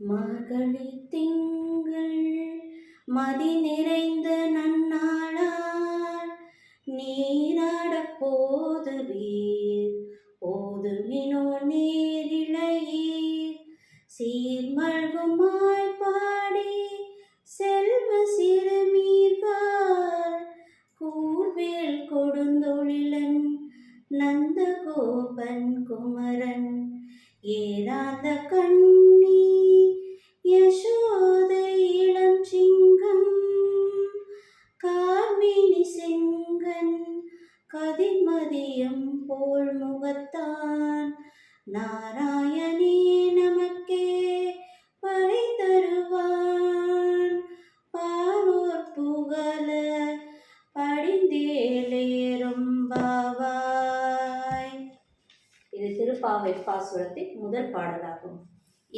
மார்கழி திங்கள் மதி நிறைந்த நன்னாளால் நீராடப் போதுவீர். போதுவினோ நேரிழையீர். சீர்மழ்குமாய் பாடி செல்வ சிறுமீர்கால் கூர்வேல் கொடுந்தொழிலன் நந்த கோபன் குமரன். ஏராந்த கண் கார்மேனி செங்கன் கதிர்மதியம் போல் முகத்தான். நாராயணே நமக்கே பறை தருவான். பாரோர் புகழ படிந்தேலேறும் பாவாய் இது திருப்பாவை பாசுரத்தின் முதல் பாடலாகும்.